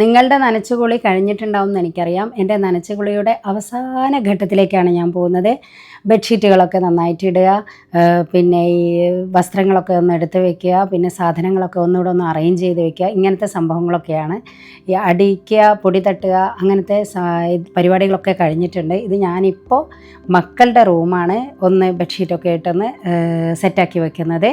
നിങ്ങളുടെ നനച്ചുകുളി കഴിഞ്ഞിട്ടുണ്ടാവും എന്ന് എനിക്കറിയാം. എന്റെ നനച്ചുകുളിയുടെ അവസാന ഘട്ടത്തിലേക്കാണ് ഞാൻ പോകുന്നത്. ബെഡ്ഷീറ്റുകളൊക്കെ നന്നായിട്ട് ഇടുക പിന്നെ ഈ വസ്ത്രങ്ങളൊക്കെ ഒന്ന് എടുത്ത് വെക്കുക പിന്നെ സാധനങ്ങളൊക്കെ ഒന്നുകൂടെ ഒന്ന് അറേഞ്ച് ചെയ്ത് വെക്കുക. ഇങ്ങനത്തെ സംഭവങ്ങളൊക്കെയാണ്. ഈ അടിക്കുക പൊടി തട്ടുക അങ്ങനത്തെ പരിപാടികളൊക്കെ കഴിഞ്ഞിട്ടുണ്ട്. ഇത് ഞാനിപ്പോൾ മക്കളുടെ റൂമാണ് ഒന്ന് ബെഡ്ഷീറ്റൊക്കെ ഇട്ടൊന്ന് സെറ്റാക്കി വെക്കുന്നത്.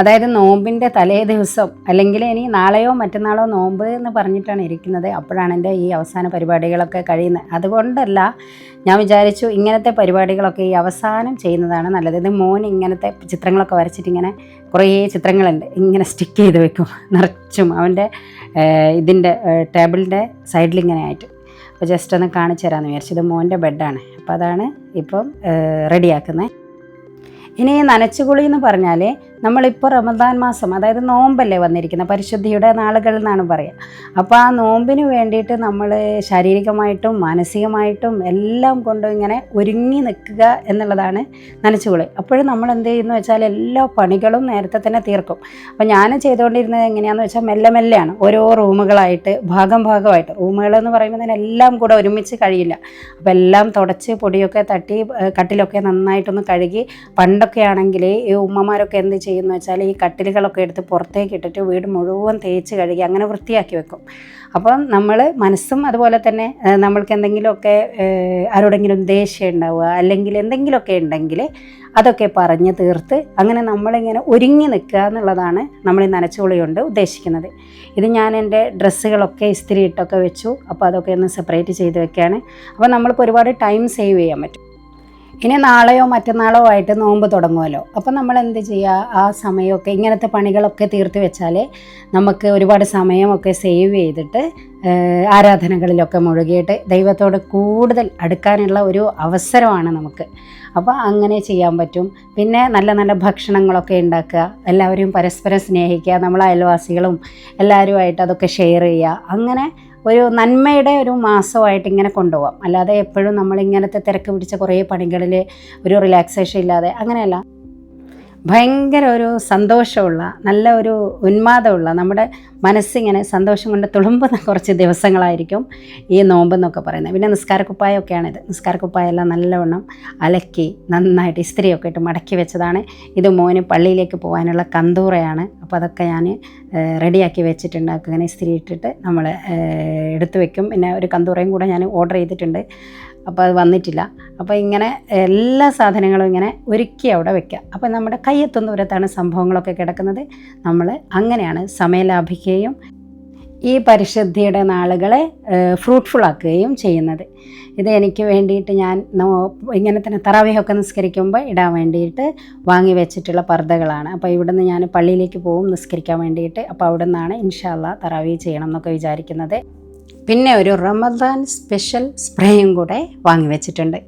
അതായത് നോമ്പിന്റെ തലേ ദിവസം അല്ലെങ്കിൽ ഇനി നാളെയോ മറ്റന്നാളോ നോമ്പ് എന്ന് പറഞ്ഞിട്ടാണ് ഇരിക്കുന്നത്. അപ്പോഴാണ് എന്റെ ഈ അവസാന പരിപാടികളൊക്കെ കഴിയുന്നത്. അതുകൊണ്ടല്ല ഞാൻ വിചാരിച്ചു ഇങ്ങനത്തെ പരിപാടികളൊക്കെ ഈ അവസാനം ചെയ്യുന്നതാണ് നല്ലത്. ഇത് മോൻ ഇങ്ങനത്തെ ചിത്രങ്ങളൊക്കെ വരച്ചിട്ട് ഇങ്ങനെ കുറേ ചിത്രങ്ങളുണ്ട്. ഇങ്ങനെ സ്റ്റിക്ക് ചെയ്ത് വെക്കും. നിറച്ചും അവന്റെ ഇതിന്റെ ടേബിളിന്റെ സൈഡിൽ ഇങ്ങനെ ആയിട്ട്. അപ്പോൾ ജസ്റ്റ് ഒന്ന് കാണിച്ചു തരാമെന്ന് വിചാരിച്ചു. ഇത് മോന്റെ ബെഡാണ് അപ്പോൾ അതാണ് ഇപ്പം റെഡിയാക്കുന്നത്. ഇനി നനച്ചുകുളി എന്ന് പറഞ്ഞാൽ നമ്മളിപ്പോൾ റമദാൻ മാസം അതായത് നോമ്പല്ലേ വന്നിരിക്കുന്നത് പരിശുദ്ധിയുടെ നാളുകൾ എന്നാണ് പറയുക അപ്പോൾ ആ നോമ്പിന് വേണ്ടിയിട്ട് നമ്മൾ ശാരീരികമായിട്ടും മാനസികമായിട്ടും എല്ലാം കൊണ്ടും ഇങ്ങനെ ഒരുങ്ങി നിൽക്കുക എന്നുള്ളതാണ് നനച്ചുകൊള്ളി അപ്പോഴും നമ്മൾ എന്ത് ചെയ്യുന്നു വെച്ചാൽ എല്ലാ പണികളും നേരത്തെ തന്നെ തീർക്കും. അപ്പോൾ ഞാൻ ചെയ്തുകൊണ്ടിരുന്നത് എങ്ങനെയാണെന്ന് വെച്ചാൽ മെല്ലെ മെല്ലെയാണ്. ഓരോ റൂമുകളായിട്ട് ഭാഗം ഭാഗമായിട്ട്. റൂമുകളെന്ന് പറയുമ്പോൾ തന്നെ എല്ലാം കൂടെ ഒരുമിച്ച് കഴിയില്ല. അപ്പോൾ എല്ലാം തുടച്ച് പൊടിയൊക്കെ തട്ടി കട്ടിലൊക്കെ നന്നായിട്ടൊന്ന് കഴുകി പണ്ടൊക്കെ ആണെങ്കിൽ ഈ ഉമ്മമാരൊക്കെ എന്ത് ചെയ്യുന്നു വെച്ചാൽ ഈ കട്ടിലുകളൊക്കെ എടുത്ത് പുറത്തേക്ക് ഇട്ടിട്ട് വീട് മുഴുവൻ തേച്ച് കഴുകി അങ്ങനെ വൃത്തിയാക്കി വെക്കും. അപ്പം നമ്മൾ മനസ്സും അതുപോലെ തന്നെ നമ്മൾക്ക് എന്തെങ്കിലുമൊക്കെ ആരോടെങ്കിലും ദേഷ്യം ഉണ്ടാവുക അല്ലെങ്കിൽ എന്തെങ്കിലുമൊക്കെ ഉണ്ടെങ്കിൽ അതൊക്കെ പറഞ്ഞ് തീർത്ത് അങ്ങനെ നമ്മളിങ്ങനെ ഒരുങ്ങി നിൽക്കുക എന്നുള്ളതാണ് നമ്മൾ ഈ നനച്ചുകുളി കൊണ്ട് ഉദ്ദേശിക്കുന്നത്. ഇത് ഞാൻ എന്റെ ഡ്രസ്സുകളൊക്കെ ഇസ്തിരി ഇട്ടൊക്കെ വെച്ചു. അപ്പോൾ അതൊക്കെ ഒന്ന് സെപ്പറേറ്റ് ചെയ്ത് വെക്കുകയാണ്. അപ്പോൾ നമ്മൾക്ക് ഒരുപാട് ടൈം സേവ് ചെയ്യാൻ പറ്റും. ഇനി നാളെയോ മറ്റന്നാളോ ആയിട്ട് നോമ്പ് തുടങ്ങുമല്ലോ അപ്പോൾ നമ്മൾ എന്ത് ചെയ്യുക ആ സമയമൊക്കെ ഇങ്ങനത്തെ പണികളൊക്കെ തീർത്ത് വെച്ചാൽ നമുക്ക് ഒരുപാട് സമയമൊക്കെ സേവ് ചെയ്തിട്ട് ആരാധനകളിലൊക്കെ മുഴുകിയിട്ട് ദൈവത്തോട് കൂടുതൽ അടുക്കാനുള്ള ഒരു അവസരമാണ് നമുക്ക്. അപ്പോൾ അങ്ങനെ ചെയ്യാൻ പറ്റും. പിന്നെ നല്ല നല്ല ഭക്ഷണങ്ങളൊക്കെ ഉണ്ടാക്കുക. എല്ലാവരും പരസ്പരം സ്നേഹിക്കുക. നമ്മൾ അയൽവാസികളും എല്ലാവരുമായിട്ട് അതൊക്കെ ഷെയർ ചെയ്യുക. അങ്ങനെ ഒരു നന്മയുടെ ഒരു മാസമായിട്ട് ഇങ്ങനെ കൊണ്ടുപോകാം അല്ലാതെ എപ്പോഴും നമ്മൾ ഇങ്ങനത്തെ തിരക്ക് പിടിച്ച കുറേ പണികളിൽ ഒരു റിലാക്സേഷൻ ഇല്ലാതെ അങ്ങനെയല്ല. ഭയങ്കര ഒരു സന്തോഷമുള്ള നല്ല ഒരു ഉന്മാദമുള്ള നമ്മുടെ മനസ്സിങ്ങനെ സന്തോഷം കൊണ്ട് തുളുമ്പുന്ന കുറച്ച് ദിവസങ്ങളായിരിക്കും ഈ നോമ്പ് എന്നൊക്കെ പറയുന്നത്. പിന്നെ നിസ്കാരക്കുപ്പായൊക്കെയാണിത്. നിസ്കാരക്കുപ്പായെല്ലാം നല്ലവണ്ണം അലക്കി നന്നായിട്ട് ഇസ്ത്രിയൊക്കെ ഇട്ട് മടക്കി വെച്ചതാണ്. ഇത് മോന് പള്ളിയിലേക്ക് പോകാനുള്ള കന്തൂറയാണ്. അപ്പോൾ അതൊക്കെ ഞാൻ റെഡിയാക്കി വെച്ചിട്ടുണ്ട്. അതൊക്കെ ഇങ്ങനെ ഇസ്തിരി ഇട്ടിട്ട് നമ്മൾ എടുത്തു വെക്കും. പിന്നെ ഒരു കന്തൂറയും കൂടെ ഞാൻ ഓർഡർ ചെയ്തിട്ടുണ്ട്. അപ്പോൾ അത് വന്നിട്ടില്ല. അപ്പോൾ ഇങ്ങനെ എല്ലാ സാധനങ്ങളും ഇങ്ങനെ ഒരുക്കി അവിടെ വെക്കുക അപ്പോൾ നമ്മുടെ കയ്യെത്തുന്ന ദൂരത്താണ് സംഭവങ്ങളൊക്കെ കിടക്കുന്നത്. നമ്മൾ അങ്ങനെയാണ് സമയം ലാഭിക്കുകയും ഈ പരിശുദ്ധിയുടെ നാളുകളെ ഫ്രൂട്ട്ഫുൾ ആക്കുകയും ചെയ്യുന്നത്. ഇത് എനിക്ക് വേണ്ടിയിട്ട് ഞാൻ ഇങ്ങനെ തന്നെ തറാവിയൊക്കെ നിസ്കരിക്കുമ്പോൾ ഇടാൻ വേണ്ടിയിട്ട് വാങ്ങി വെച്ചിട്ടുള്ള പർദ്ദകളാണ്. അപ്പോൾ ഇവിടുന്ന് ഞാൻ പള്ളിയിലേക്ക് പോകും നിസ്കരിക്കാൻ വേണ്ടിയിട്ട്. അപ്പോൾ അവിടെ നിന്നാണ് ഇൻഷാല്ല തറാവി ചെയ്യണം എന്നൊക്കെ വിചാരിക്കുന്നത്. പിന്നെ ഒരു റമദാൻ സ്പെഷ്യൽ സ്പ്രേയും കൂടെ വാങ്ങി വെച്ചിട്ടുണ്ട്.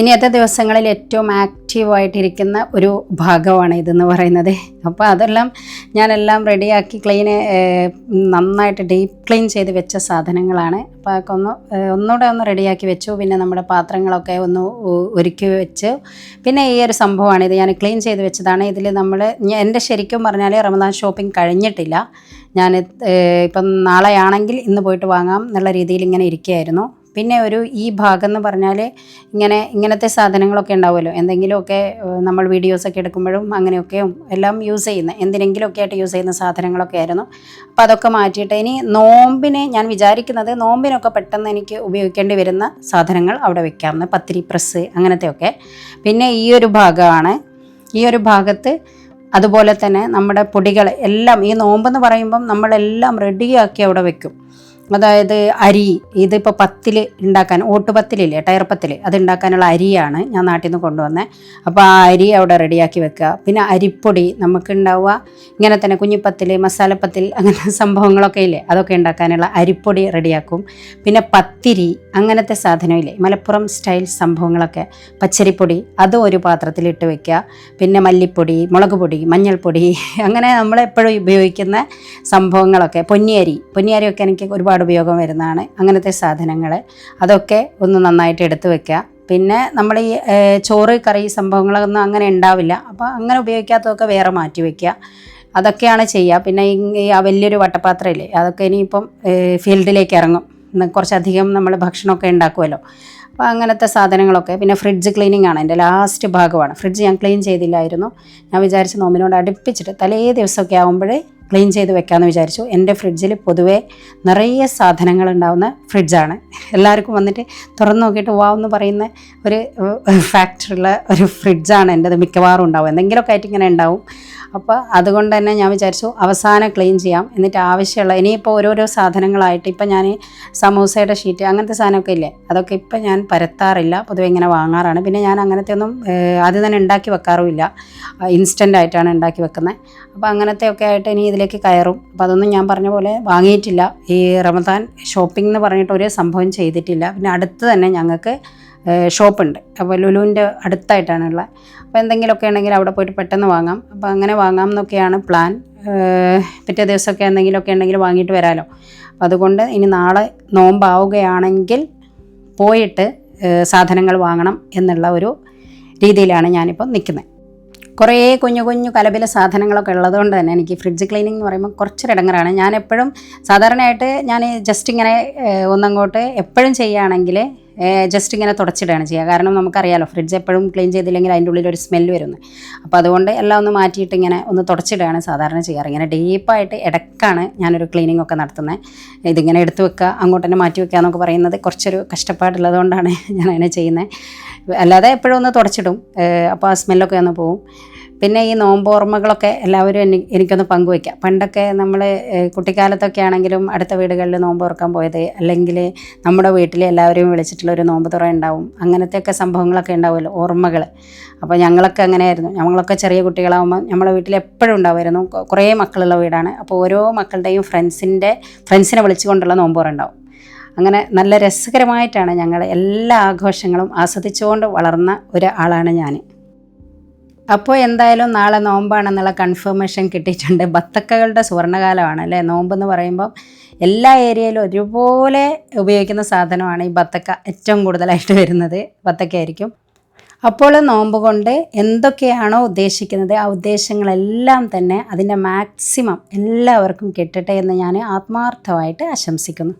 ഇനിയത്തെ ദിവസങ്ങളിൽ ഏറ്റവും ആക്റ്റീവായിട്ടിരിക്കുന്ന ഒരു ഭാഗമാണ് ഇതെന്ന് പറയുന്നത്. അപ്പോൾ അതെല്ലാം ഞാനെല്ലാം റെഡിയാക്കി ക്ലീൻ നന്നായിട്ട് ഡീപ്പ് ക്ലീൻ ചെയ്ത് വെച്ച സാധനങ്ങളാണ്. അപ്പോൾ അതൊക്കെ ഒന്ന് ഒന്നുകൂടെ ഒന്ന് റെഡിയാക്കി വെച്ചു. പിന്നെ നമ്മുടെ പാത്രങ്ങളൊക്കെ ഒന്ന് ഒരുക്കി വെച്ചു. പിന്നെ ഈ ഒരു സംഭവമാണ് ഇത് ഞാൻ ക്ലീൻ ചെയ്ത് വെച്ചതാണ്. ഇതിൽ നമ്മൾ എന്റെ ശരിക്കും പറഞ്ഞാൽ റമദാൻ ഷോപ്പിംഗ് കഴിഞ്ഞിട്ടില്ല. ഞാൻ ഇപ്പം നാളെയാണെങ്കിൽ ഇന്ന് പോയിട്ട് വാങ്ങാം എന്നുള്ള രീതിയിൽ ഇങ്ങനെ ഇരിക്കുകയായിരുന്നു. പിന്നെ ഒരു ഈ ഭാഗം എന്ന് പറഞ്ഞാൽ ഇങ്ങനെ ഇങ്ങനത്തെ സാധനങ്ങളൊക്കെ ഉണ്ടാവുമല്ലോ. എന്തെങ്കിലുമൊക്കെ നമ്മൾ വീഡിയോസൊക്കെ എടുക്കുമ്പോഴും അങ്ങനെയൊക്കെയും എല്ലാം യൂസ് ചെയ്യുന്ന എന്തിനെങ്കിലുമൊക്കെ ആയിട്ട് യൂസ് ചെയ്യുന്ന സാധനങ്ങളൊക്കെ ആയിരുന്നു. അപ്പോൾ അതൊക്കെ മാറ്റിയിട്ട് ഇനി നോമ്പിനെ ഞാൻ വിചാരിക്കുന്നത് നോമ്പിനൊക്കെ പെട്ടെന്ന് എനിക്ക് ഉപയോഗിക്കേണ്ടി വരുന്ന സാധനങ്ങൾ അവിടെ വെക്കാമെന്ന്. പത്തിരി പ്രസ് അങ്ങനത്തെയൊക്കെ. പിന്നെ ഈ ഒരു ഭാഗമാണ്. ഈ ഒരു ഭാഗത്ത് അതുപോലെ തന്നെ നമ്മുടെ പൊടികൾ എല്ലാം ഈ നോമ്പെന്ന് പറയുമ്പം നമ്മളെല്ലാം റെഡിയാക്കി അവിടെ വെക്കും. അതായത് അരി ഇതിപ്പോൾ പത്തിൽ ഉണ്ടാക്കാൻ ഓട്ടുപത്തിലില്ലേ ടയർ പത്തിൽ അത് ഉണ്ടാക്കാനുള്ള അരിയാണ് ഞാൻ നാട്ടിൽ നിന്ന് കൊണ്ടുവന്നത് അപ്പോൾ ആ അരി അവിടെ റെഡിയാക്കി വെക്കുക. പിന്നെ അരിപ്പൊടി നമുക്ക് ഉണ്ടാവുക ഇങ്ങനെ തന്നെ കുഞ്ഞിപ്പത്തിൽ മസാലപ്പത്തിൽ അങ്ങനെ സംഭവങ്ങളൊക്കെ ഇല്ലേ അതൊക്കെ ഉണ്ടാക്കാനുള്ള അരിപ്പൊടി റെഡിയാക്കും. പിന്നെ പത്തിരി അങ്ങനത്തെ സാധനമില്ലേ മലപ്പുറം സ്റ്റൈൽ സംഭവങ്ങളൊക്കെ. പച്ചരിപ്പൊടി അതും ഒരു പാത്രത്തിലിട്ട് വെക്കുക. പിന്നെ മല്ലിപ്പൊടി മുളക് പൊടി മഞ്ഞൾപ്പൊടി അങ്ങനെ നമ്മൾ എപ്പോഴും ഉപയോഗിക്കുന്ന സംഭവങ്ങളൊക്കെ. പൊന്നിയരി പൊന്നിയരിയൊക്കെ എനിക്ക് ഒരുപാട് ഉപയോഗം വരുന്നതാണ് അങ്ങനത്തെ സാധനങ്ങൾ അതൊക്കെ ഒന്ന് നന്നായിട്ട് എടുത്തു വെക്കുക. പിന്നെ നമ്മൾ ഈ ചോറ് കറി സംഭവങ്ങളൊന്നും അങ്ങനെ ഉണ്ടാവില്ല. അപ്പോൾ അങ്ങനെ ഉപയോഗിക്കാത്തതൊക്കെ വേറെ മാറ്റി വയ്ക്കുക അതൊക്കെയാണ് ചെയ്യുക. പിന്നെ ഈ- വലിയൊരു വട്ടപാത്രമില്ലേ അതൊക്കെ ഇനിയിപ്പം ഫീൽഡിലേക്ക് ഇറങ്ങും. കുറച്ചധികം നമ്മൾ ഭക്ഷണമൊക്കെ ഉണ്ടാക്കുമല്ലോ. അപ്പോൾ അങ്ങനത്തെ സാധനങ്ങളൊക്കെ. പിന്നെ ഫ്രിഡ്ജ് ക്ലീനിങ് ആണ് എന്റെ ലാസ്റ്റ് ഭാഗമാണ്. ഫ്രിഡ്ജ് ഞാൻ ക്ലീൻ ചെയ്തില്ലായിരുന്നു. ഞാൻ വിചാരിച്ച് നോമിനോട് അടുപ്പിച്ചിട്ട് തലേ ദിവസമൊക്കെ ആകുമ്പോഴേ ക്ലീൻ ചെയ്ത് വെക്കാമെന്ന് വിചാരിച്ചു. എന്റെ ഫ്രിഡ്ജിൽ പൊതുവേ നിറയെ സാധനങ്ങൾ ഉണ്ടാവുന്ന ഫ്രിഡ്ജാണ് എല്ലാവർക്കും വന്നിട്ട് തുറന്നു നോക്കിയിട്ട് വാ എന്ന് പറയുന്ന ഒരു ഫാക്ടറിയുള്ള ഒരു ഫ്രിഡ്ജാണ് എന്റെത് മിക്കവാറും ഉണ്ടാവും എന്തെങ്കിലുമൊക്കെ ആയിട്ട് ഇങ്ങനെ ഉണ്ടാവും. അപ്പോൾ അതുകൊണ്ട് തന്നെ ഞാൻ വിചാരിച്ചു അവസാനം ക്ലീൻ ചെയ്യാം. എന്നിട്ട് ആവശ്യമുള്ള ഇനിയിപ്പോൾ ഓരോരോ സാധനങ്ങളായിട്ട് ഇപ്പം ഞാൻ സമൂസയുടെ ഷീറ്റ് അങ്ങനത്തെ സാധനമൊക്കെ ഇല്ലേ അതൊക്കെ ഇപ്പം ഞാൻ പരത്താറില്ല. പൊതുവെ ഇങ്ങനെ വാങ്ങാറാണ്. പിന്നെ ഞാൻ അങ്ങനത്തെ ഒന്നും ആദ്യം തന്നെ ഉണ്ടാക്കി വെക്കാറുമില്ല. ഇൻസ്റ്റന്റ് ആയിട്ടാണ് ഉണ്ടാക്കി വെക്കുന്നത് അപ്പോൾ അങ്ങനത്തെ ഒക്കെ ആയിട്ട് ഇനി ഇതിലേക്ക് കയറും. അപ്പോൾ അതൊന്നും ഞാൻ പറഞ്ഞ പോലെ വാങ്ങിയിട്ടില്ല. ഈ റമദാൻ ഷോപ്പിംഗ് എന്ന് പറഞ്ഞിട്ട് ഒരു സംഭവം ചെയ്തിട്ടില്ല. പിന്നെ അടുത്ത് തന്നെ ഞങ്ങൾക്ക് ഷോപ്പുണ്ട്. അപ്പോൾ ലുലുവിന്റെ അടുത്തായിട്ടാണുള്ളത്. അപ്പോൾ എന്തെങ്കിലുമൊക്കെ ഉണ്ടെങ്കിൽ അവിടെ പോയിട്ട് പെട്ടെന്ന് വാങ്ങാം. അപ്പോൾ അങ്ങനെ വാങ്ങാം എന്നൊക്കെയാണ് പ്ലാൻ. പിറ്റേ ദിവസമൊക്കെ എന്തെങ്കിലുമൊക്കെ ഉണ്ടെങ്കിൽ വാങ്ങിയിട്ട് വരാമല്ലോ അപ്പോൾ അതുകൊണ്ട് ഇനി നാളെ നോമ്പാവുകയാണെങ്കിൽ പോയിട്ട് സാധനങ്ങൾ വാങ്ങണം എന്നുള്ള ഒരു രീതിയിലാണ് ഞാനിപ്പോൾ നിൽക്കുന്നത്. കുറേ കുഞ്ഞു കുഞ്ഞു കലപില സാധനങ്ങളൊക്കെ ഉള്ളതുകൊണ്ട് തന്നെ എനിക്ക് ഫ്രിഡ്ജ് ക്ലീനിങ് എന്ന് പറയുമ്പോൾ കുറച്ചൊരു ഇടങ്ങറാണ് ഞാൻ എപ്പോഴും സാധാരണയായിട്ട് ഞാൻ ജസ്റ്റ് ഇങ്ങനെ ഒന്നങ്ങോട്ട് എപ്പോഴും ചെയ്യുകയാണെങ്കിൽ ജസ്റ്റ് ഇങ്ങനെ തുടച്ചിടുകയാണ് ചെയ്യുക. കാരണം നമുക്കറിയാലോ ഫ്രിഡ്ജ് എപ്പോഴും ക്ലീൻ ചെയ്തില്ലെങ്കിൽ അതിന്റെ ഉള്ളിൽ ഒരു സ്മെല്ല് വരുന്നു. അപ്പോൾ അതുകൊണ്ട് എല്ലാം ഒന്ന് മാറ്റിയിട്ട് ഇങ്ങനെ ഒന്ന് തുടച്ചിടുകയാണ് സാധാരണ ചെയ്യാറ്. ഇങ്ങനെ ഡീപ്പായിട്ട് ഇടക്കാണ് ഞാനൊരു ക്ലീനിങ് ഒക്കെ നടത്തുന്നത്. ഇതിങ്ങനെ എടുത്തു വെക്കുക അങ്ങോട്ട് തന്നെ മാറ്റി വെക്കുക എന്നൊക്കെ പറയുന്നത് കുറച്ചൊരു കഷ്ടപ്പാടുള്ളതുകൊണ്ടാണ് ഞാൻ അങ്ങനെ ചെയ്യുന്നത്. അല്ലാതെ എപ്പോഴും ഒന്ന് തുടച്ചിടും. അപ്പോൾ ആ സ്മെല്ലൊക്കെ ഒന്ന് പോവും. പിന്നെ ഈ നോമ്പോർമ്മകളൊക്കെ എല്ലാവരും എനി എനിക്കൊന്ന് പങ്കുവയ്ക്കാം. പണ്ടൊക്കെ നമ്മൾ കുട്ടിക്കാലത്തൊക്കെ ആണെങ്കിലും അടുത്ത വീടുകളിൽ നോമ്പ് തുറക്കാൻ പോയത് അല്ലെങ്കിൽ നമ്മുടെ വീട്ടിൽ എല്ലാവരെയും വിളിച്ചിട്ടുള്ള ഒരു നോമ്പ് തുറ ഉണ്ടാവും. അങ്ങനത്തെയൊക്കെ സംഭവങ്ങളൊക്കെ ഉണ്ടാവുമല്ലോ ഓർമ്മകൾ അപ്പോൾ ഞങ്ങളൊക്കെ അങ്ങനെയായിരുന്നു. ഞങ്ങളൊക്കെ ചെറിയ കുട്ടികളാകുമ്പോൾ നമ്മുടെ വീട്ടിൽ എപ്പോഴും ഉണ്ടാവുമായിരുന്നു. കുറേ മക്കളുള്ള വീടാണ്. അപ്പോൾ ഓരോ മക്കളുടെയും ഫ്രണ്ട്സിന്റെ ഫ്രണ്ട്സിനെ വിളിച്ചുകൊണ്ടുള്ള നോമ്പ് ഉണ്ടാവും. അങ്ങനെ നല്ല രസകരമായിട്ടാണ് ഞങ്ങൾ എല്ലാ ആഘോഷങ്ങളും ആസ്വദിച്ചുകൊണ്ട് വളർന്ന ഒരാളാണ് ഞാൻ അപ്പോൾ എന്തായാലും നാളെ നോമ്പാണെന്നുള്ള കൺഫർമേഷൻ കിട്ടിയിട്ടുണ്ട്. ബത്തക്കകളുടെ സുവർണകാലമാണ് അല്ലേ നോമ്പെന്ന് പറയുമ്പോൾ എല്ലാ ഏരിയയിലും ഒരുപോലെ ഉപയോഗിക്കുന്ന സാധനമാണ് ഈ ബത്തക്ക ഏറ്റവും കൂടുതലായിട്ട് വരുന്നത്. ബത്തക്കയായിരിക്കും. അപ്പോൾ നോമ്പ് കൊണ്ട് എന്തൊക്കെയാണോ ഉദ്ദേശിക്കുന്നത് ആ ഉദ്ദേശങ്ങളെല്ലാം തന്നെ അതിന്റെ മാക്സിമം എല്ലാവർക്കും കിട്ടട്ടെ എന്ന് ഞാൻ ആത്മാർത്ഥമായിട്ട് ആശംസിക്കുന്നു.